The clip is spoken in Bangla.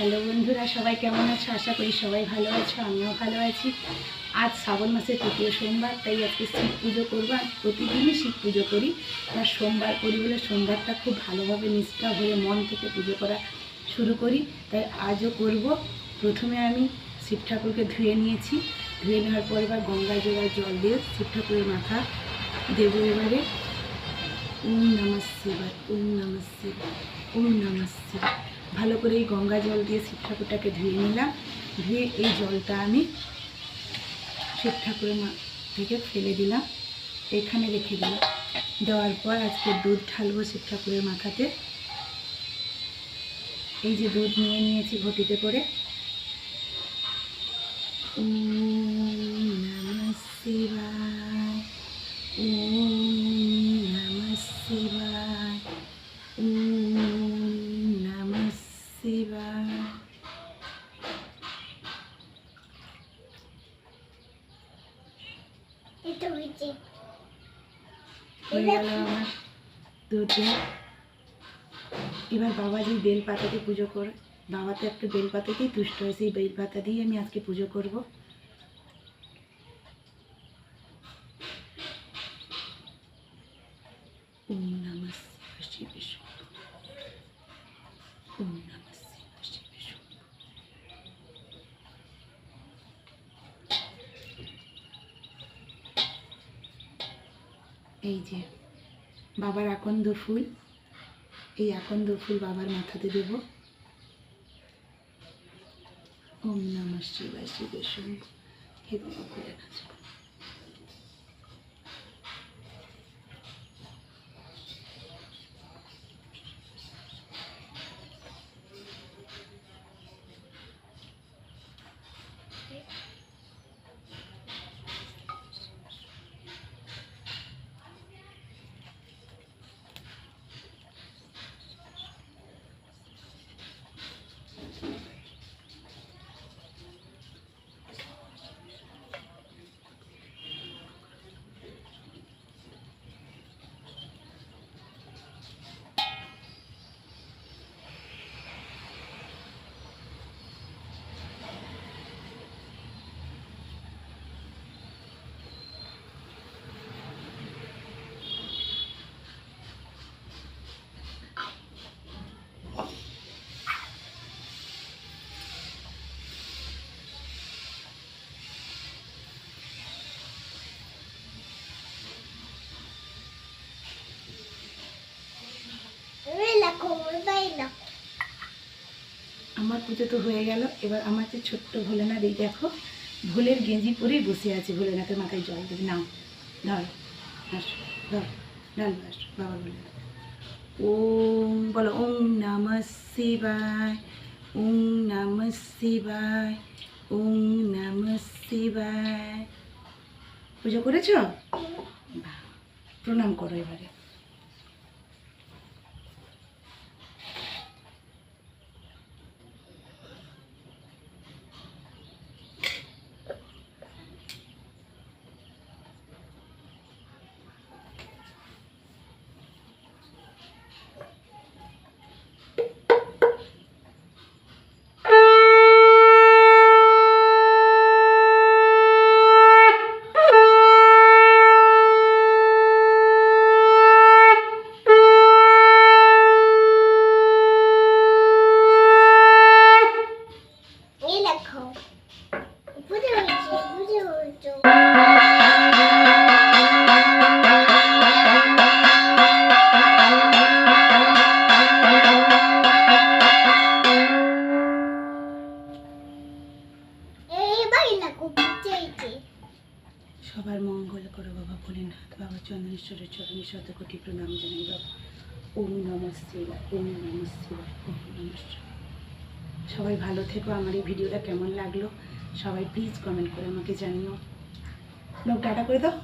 হ্যালো বন্ধুরা, সবাই কেমন আছো? আশা করি সবাই ভালো আছো, আমিও ভালো আছি। আজ শ্রাবণ মাসের তৃতীয় সোমবার, তাই আজকে শিব পুজো করব। আর প্রতিদিনই শিব পুজো করি। আর সোমবার করি বলে সোমবারটা খুব ভালোভাবে নিষ্ঠা হয়ে মন থেকে পুজো করা শুরু করি। তাই আজও করব। প্রথমে আমি শিব ঠাকুরকে ধুয়ে নিয়েছি। ধুয়ে নেওয়ার পর এবার গঙ্গা জোগায় জল দিয়ে শিব ঠাকুরের মাথা দেবো এবারে। ওম নমঃ শিবায়, ওম নমঃ শিবায়, ওম নমঃ শিবায়। ভালো করে এই গঙ্গা জল দিয়ে শিব ঠাকুরটাকে ধুয়ে নিলাম। ধুয়ে এই জলটা আমি শিব ঠাকুরের মা থেকে ফেলে দিলাম। এখানে রেখে দিলাম। দেওয়ার পর আজকে দুধ ঢালবো শিব ঠাকুরের মাথাতে। এই যে দুধ নিয়ে নিয়েছি ঘটিতে করে। আমার দুধে এবার বাবাজি বেল পাতাতে পুজো করে বাবা তো একটা বেল পাতাতেই তুষ্ট হয়েছে, এই বেল পাতা দিয়ে আমি আজকে পুজো করব ওম নমঃ শিবায় শিবে শম্ভু। ওম নমঃ শিবায় শিবে শম্ভু। এই যে, বাবার আকন্দ ফুল। এই আকন্দ ফুল বাবার মাথাতে দেব। ওম নমঃ শিবায় শিবে শম্ভু হে বাবা আমার পুজো তো হয়ে গেল এবার আমার যে ছোট্ট ভোলেনাথ এই দেখো ভোলের গেঞ্জি পরেই বসে আছে ভোলেনাথের মাথায় জল দেবে নাও ধর আসো ধর ডাল আসো বাবা বলে ওম বলো ওম নমঃ শিবায় ওম নমঃ শিবায় ওম নমঃ শিবায়। পুজো করেছ? প্রণাম করো এবারে। করো বাবা ভোলেনাথ বাবা চন্দনেশ্বরের চরণে শতকোটি প্রণাম জানাই বাবা। ওম নম শিবায় ওম নম শিবায় ওম নম সবাই ভালো থেকো, আমার এই ভিডিওটা কেমন লাগল? সবাই প্লিজ কমেন্ট করে আমাকে জানিও। টাটা করে দাও।